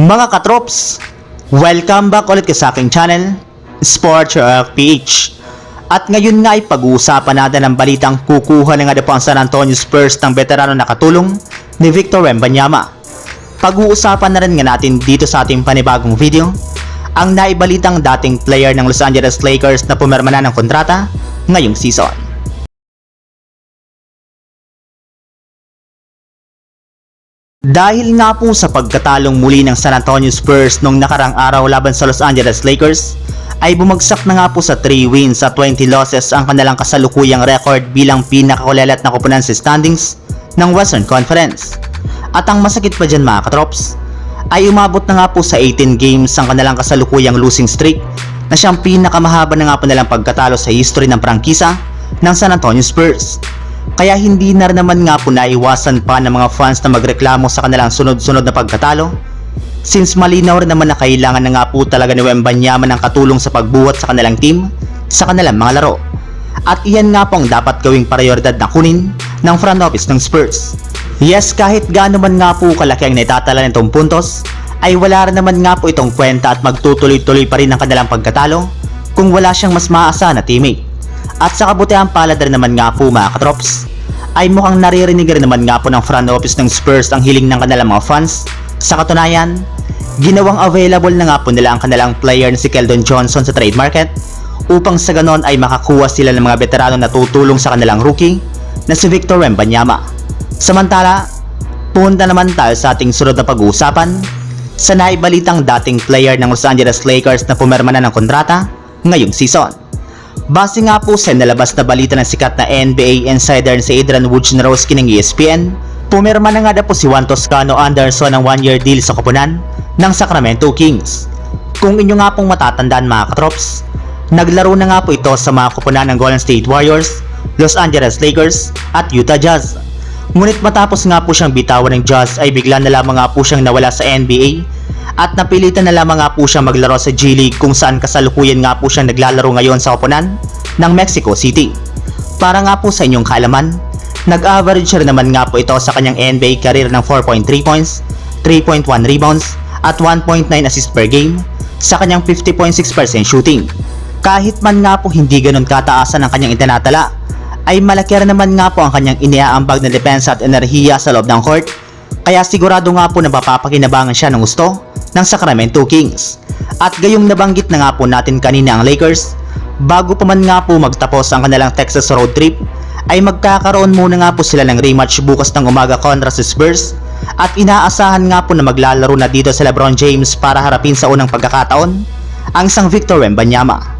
Mga katrops, welcome back ulit sa aking channel, Sports PH. At ngayon nga ay pag-uusapan natin ang balitang kukuha na nga na po ang San Antonio Spurs ng veterano na katulong ni Victor Wembanyama. Pag-uusapan na rin nga natin dito sa ating panibagong video ang naibalitang dating player ng Los Angeles Lakers na pumirma na ng kontrata ngayong season. Dahil nga po sa pagkatalong muli ng San Antonio Spurs nung nakarang araw laban sa Los Angeles Lakers, ay bumagsak na nga po sa 3 wins at 20 losses ang kanilang kasalukuyang record bilang pinakakulelat na kupunan sa standings ng Western Conference. At ang masakit pa dyan mga katrops, ay umabot na nga po sa 18 games ang kanilang kasalukuyang losing streak na siyang pinakamahaba na nga po nilang pagkatalo sa history ng prangkisa ng San Antonio Spurs. Kaya hindi na naman nga po naiwasan pa ng mga fans na magreklamo sa kanilang sunod-sunod na pagkatalo since malinaw rin naman na kailangan na nga po talaga ni Wembanyama ng katulong sa pagbuhat sa kanilang team sa kanilang mga laro. At iyan nga po ang dapat gawing prioridad na kunin ng front office ng Spurs. Yes, kahit gaano man nga po kalaki ang naitatala nitong puntos, ay wala rin naman nga po itong kwenta at magtutuloy-tuloy pa rin ang kanilang pagkatalo kung wala siyang mas maasa na teammate. At sa kabutihan palad rin naman nga po mga katrops, ay mukhang naririnig rin naman nga po ng front office ng Spurs ang hiling ng kanilang mga fans. Sa katunayan, ginawang available na nga po nila ang kanilang player na si Keldon Johnson sa trade market upang sa ganon ay makakuha sila ng mga veterano na tutulong sa kanilang rookie na si Victor Wembanyama. Samantala, punta naman tayo sa ating sunod na pag-uusapan sa naibalitang dating player ng Los Angeles Lakers na pumirma na ng kontrata ngayong season. Base nga po sa nalabas na balita ng sikat na NBA insider na si Adrian Wojnarowski ng ESPN, pumirma na nga na po si Juan Toscano Anderson ng one-year deal sa koponan ng Sacramento Kings. Kung inyo nga pong matatandaan mga katrops, naglaro na nga po ito sa mga koponan ng Golden State Warriors, Los Angeles Lakers at Utah Jazz. Ngunit matapos nga po siyang bitawan ng Jazz ay bigla na lamang nga po siyang nawala sa NBA at napilitan na lamang nga po siyang maglaro sa G League kung saan kasalukuyan nga po siyang naglalaro ngayon sa koponan ng Mexico City. Para nga po sa inyong kaalaman, nag-average rin naman nga po ito sa kanyang NBA career ng 4.3 points, 3.1 rebounds at 1.9 assists per game sa kanyang 50.6% shooting. Kahit man nga po hindi ganun kataasan ang kanyang itinatala, ay malaki naman nga po ang kanyang iniaambag na depensa at enerhiya sa loob ng court kaya sigurado nga po na mapapakinabangan siya ng gusto ng Sacramento Kings. At gayong nabanggit na nga po natin kanina ang Lakers, bago pa man nga po magtapos ang kanilang Texas road trip, ay magkakaroon muna nga po sila ng rematch bukas ng umaga kontra sa Spurs at inaasahan nga po na maglalaro na dito sa Lebron James para harapin sa unang pagkakataon ang isang Victor Wembanyama.